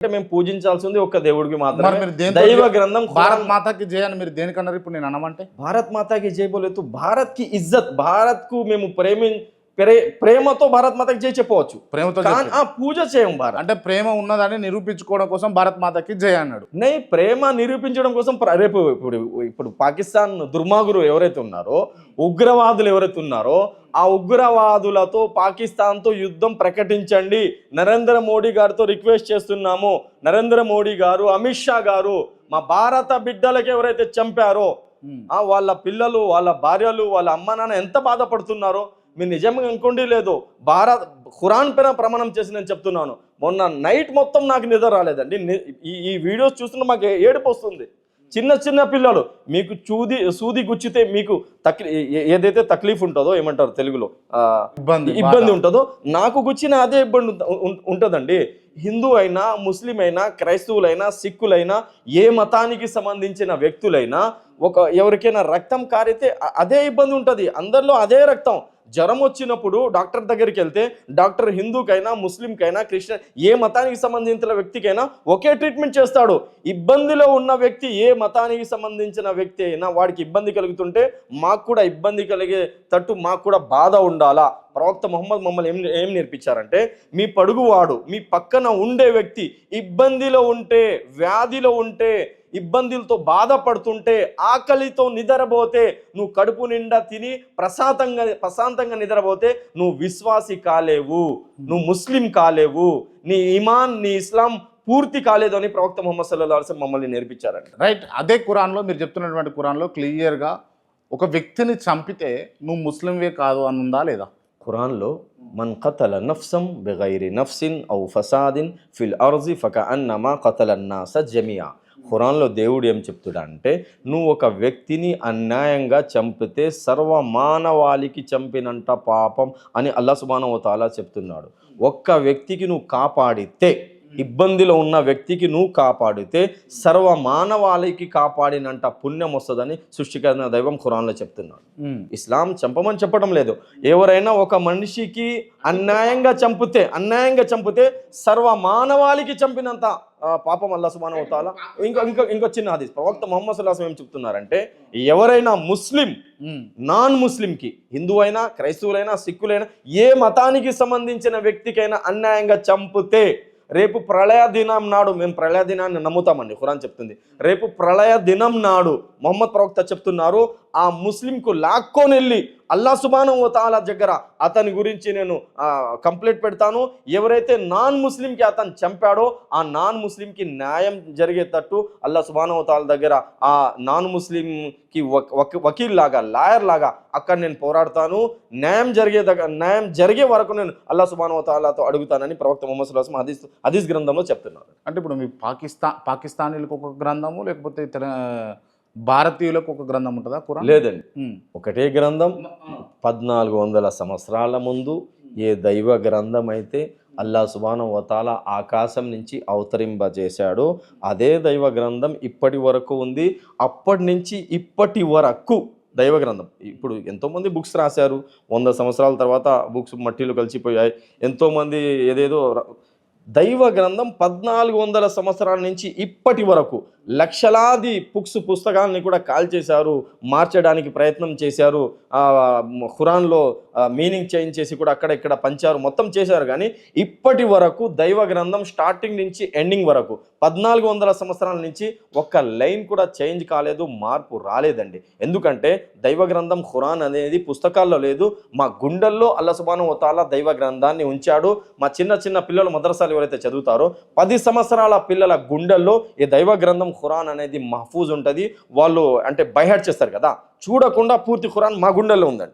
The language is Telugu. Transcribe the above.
అంటే మేము పూజించాల్సింది ఒక్క దేవుడికి మాత్రమే. దైవ గ్రంథం భారత్ మాతాకి జయ అని మీరు దేనికన్నారు? ఇప్పుడు నేను అనమంటే? భారత్ మాతాకి జై బోలేదు భారత్కి ఇజ్జత్. భారత్కు మేము ప్రేమి ప్రే- ప్రేమతో భారత్ మాతకి జై చెప్పవచ్చు. ప్రేమతో. ఆ పూజ చేయం భారత్. అంటే ప్రేమ ఉన్నదని నిరూపించుకోవడం కోసం భారత్ మాతాకి జయ అన్నాడు. నే ప్రేమ నిరూపించడం కోసం రేపు ఇప్పుడు ఇప్పుడు పాకిస్తాన్ దుర్మార్గులు ఎవరైతే ఉన్నారో ఉగ్రవాదులు ఎవరైతే ఉన్నారో ఆ ఉగ్రవాదులతో పాకిస్తాన్తో యుద్ధం ప్రకటించండి. నరేంద్ర మోడీ గారితో రిక్వెస్ట్ చేస్తున్నాము. నరేంద్ర మోడీ గారు అమిత్ షా గారు మా భారత బిడ్డలకు ఎవరైతే చంపారో వాళ్ళ పిల్లలు వాళ్ళ భార్యలు వాళ్ళ అమ్మ నాన్న ఎంత బాధపడుతున్నారో మీరు నిజంగా అనుకోండి లేదు. భారత్ ఖురాన్ పైన ప్రమాణం చేసి నేను చెప్తున్నాను. మొన్న నైట్ మొత్తం నాకు నిద్ర రాలేదండి. ఈ ఈ వీడియోస్ చూస్తుంటే మాకు ఏడుపు వస్తుంది. చిన్న చిన్న పిల్లలు మీకు చూది సూది గుచ్చితే మీకు తక్లీ ఏదైతే తక్లీఫ్ ఉంటుందో ఏమంటారు తెలుగులో ఇబ్బంది ఇబ్బంది. ఉంటుందో నాకు గుచ్చిన అదే ఇబ్బంది ఉంటుందండి. హిందూ అయినా ముస్లిం అయినా క్రైస్తవులైనా సిక్కులైనా ఏ మతానికి సంబంధించిన వ్యక్తులైనా ఒక ఎవరికైనా రక్తం కారితే అదే ఇబ్బంది ఉంటుంది. అందరిలో అదే రక్తం. జ్వరం వచ్చినప్పుడు డాక్టర్ దగ్గరికి వెళ్తే డాక్టర్ హిందూకైనా ముస్లింకైనా క్రిస్టియన్ ఏ మతానికి సంబంధించిన వ్యక్తికైనా ఒకే ట్రీట్మెంట్ చేస్తాడు. ఇబ్బందిలో ఉన్న వ్యక్తి ఏ మతానికి సంబంధించిన వ్యక్తి అయినా వాడికి ఇబ్బంది కలుగుతుంటే మాకు కూడా ఇబ్బంది కలిగే తట్టు మాకు కూడా బాధ ఉండాలా? ప్రవక్త మొహమ్మద్ మమ్మల్ని ఏం ఏం నేర్పించారంటే మీ పడుగువాడు మీ పక్కన ఉండే వ్యక్తి ఇబ్బందిలో ఉంటే వ్యాధిలో ఉంటే ఇబ్బందులతో బాధపడుతుంటే ఆకలితో నిద్రపోతే నువ్వు కడుపు నిండా తిని ప్రశాంతంగా ప్రశాంతంగా నిద్రపోతే నువ్వు విశ్వాసి కాలేవు నువ్వు ముస్లిం కాలేవు నీ ఇమాన్ నీ ఇస్లాం పూర్తి కాలేదు అని ప్రవక్త మొహమ్మద్ సల్లాహు అలైహి వసల్లం మమ్మల్ని నేర్పించారంట. రైట్ అదే ఖురాన్లో మీరు చెప్తున్నటువంటి ఖురాన్లో క్లియర్గా ఒక వ్యక్తిని చంపితే నువ్వు ముస్లింవే కాదు అని ఉందా లేదా? ఖురాన్లో మన్ కతల నఫ్సం బెగైరి నఫ్సిన్ ఔ ఫసాదిన్ ఫిల్ అర్జి ఫక అన్నమా కతల నాస జమియా. ఖురాన్లో దేవుడు ఏం చెప్తుడా అంటే నువ్వు ఒక వ్యక్తిని అన్యాయంగా చంపితే సర్వ మానవాళికి చంపినంట పాపం అని అల్లా సుబాన తాలా చెప్తున్నాడు. ఒక్క వ్యక్తికి నువ్వు కాపాడితే ఇబ్బందిలో ఉన్న వ్యక్తికి నువ్వు కాపాడితే సర్వ మానవాళికి కాపాడినంట పుణ్యం వస్తుందని సృష్టికరణ దైవం ఖురాన్లో చెప్తున్నాడు. ఇస్లాం చంపమని చెప్పడం లేదు. ఎవరైనా ఒక మనిషికి అన్యాయంగా చంపితే అన్యాయంగా చంపితే సర్వ మానవాళికి చంపినంత పాపం అల్లా సుబాన అవుతాలా ఇంకో ఇంకో ఇంకో చిన్న హదీస్ ప్రవక్త మొహమ్మద్ సుల్లాసం ఏం చెప్తున్నారంటే ఎవరైనా ముస్లిం. నాన్ ముస్లింకి హిందూ అయినా క్రైస్తవులైనా సిక్కులైనా ఏ మతానికి సంబంధించిన వ్యక్తికైనా అన్యాయంగా చంపితే రేపు ప్రళయ దినం నాడు మేము ప్రళయ దినాన్ని నమ్ముతామండి. ఖురాన్ చెప్తుంది. రేపు ప్రళయ దినం నాడు మొహమ్మద్ ప్రవక్త చెప్తున్నారు ఆ ముస్లింకు లాక్కొని వెళ్ళి అల్లా సుబానం తాలా దగ్గర అతని గురించి నేను కంప్లైంట్ పెడతాను. ఎవరైతే నాన్ ముస్లింకి అతను చంపాడో ఆ నాన్ ముస్లింకి న్యాయం జరిగేటట్టు అల్లా సుబాను తాల దగ్గర ఆ నాన్ ముస్లింకి వకీల్ లాగా లాయర్ లాగా అక్కడ నేను పోరాడతాను. న్యాయం జరిగే దగ్గర న్యాయం జరిగే వరకు నేను అల్లా సుబాను తాలాతో అడుగుతానని ప్రవక్త మొహమ్మద్ సుల్లాసం హదీస్ హదీస్ గ్రంథంలో చెప్తున్నారు. అంటే ఇప్పుడు మీ పాకిస్తాన్ పాకిస్తానీలకు ఒక గ్రంథము లేకపోతే భారతీయులకు ఒక గ్రంథం ఉంటుందా ఖురాన్? లేదండి. ఒకటే గ్రంథం. పద్నాలుగు వందల సంవత్సరాల ముందు ఏ దైవ గ్రంథం అయితే అల్లా సుబాను వతాల ఆకాశం నుంచి అవతరింపజేశాడో అదే దైవ గ్రంథం ఇప్పటి వరకు ఉంది. అప్పటి నుంచి ఇప్పటి వరకు దైవ గ్రంథం. ఇప్పుడు ఎంతోమంది బుక్స్ రాశారు. వంద సంవత్సరాల తర్వాత బుక్స్ మట్టిలో కలిసిపోయాయి. ఎంతోమంది ఏదేదో దైవ గ్రంథం పద్నాలుగు వందల సంవత్సరాల నుంచి ఇప్పటి వరకు లక్షలాది బుక్స్ పుస్తకాలని కూడా కాల్ చేశారు మార్చడానికి ప్రయత్నం చేశారు. ఖురాన్లో మీనింగ్ చేంజ్ చేసి కూడా అక్కడ ఇక్కడ పంచారు మొత్తం చేశారు. కానీ ఇప్పటి వరకు దైవ గ్రంథం స్టార్టింగ్ నుంచి ఎండింగ్ వరకు పద్నాలుగు వందల సంవత్సరాల నుంచి ఒక్క లైన్ కూడా చేంజ్ కాలేదు మార్పు రాలేదండి. ఎందుకంటే దైవ గ్రంథం ఖురాన్ అనేది పుస్తకాల్లో లేదు. మా గుండెల్లో అల్లసుబాను ఒతాల దైవ గ్రంథాన్ని ఉంచాడు. మా చిన్న చిన్న పిల్లలు సంవత్సరాలు ఎవరైతే చదువుతారో పది సంవత్సరాల పిల్లల గుండెల్లో ఈ దైవ గ్రంథం ఖురాన్ అనేది మహఫూజ్ ఉంటుంది. వాళ్ళు అంటే బైహెడ్ చేస్తారు కదా. చూడకుండా పూర్తి ఖురాన్ మా గుండెల్లో ఉందండి.